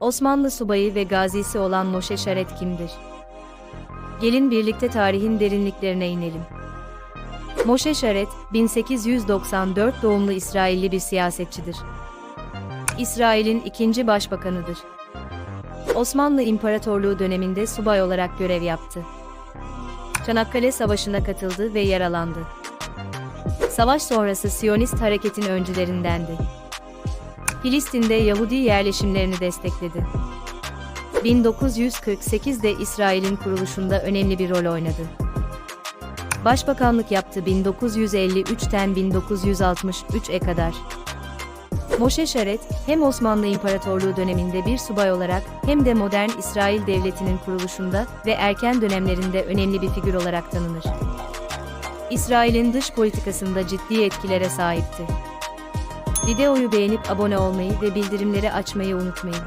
Osmanlı subayı ve gazisi olan Moşe Şaret kimdir? Gelin birlikte tarihin derinliklerine inelim. Moşe Şaret, 1894 doğumlu İsrailli bir siyasetçidir. İsrail'in ikinci başbakanıdır. Osmanlı İmparatorluğu döneminde subay olarak görev yaptı. Çanakkale Savaşı'na katıldı ve yaralandı. Savaş sonrası Siyonist hareketin öncülerindendi. Filistin'de Yahudi yerleşimlerini destekledi. 1948'de İsrail'in kuruluşunda önemli bir rol oynadı. Başbakanlık yaptı 1953'ten 1963'e kadar. Moşe Şaret, hem Osmanlı İmparatorluğu döneminde bir subay olarak hem de modern İsrail Devleti'nin kuruluşunda ve erken dönemlerinde önemli bir figür olarak tanınır. İsrail'in dış politikasında ciddi etkilere sahipti. Videoyu beğenip abone olmayı ve bildirimleri açmayı unutmayın.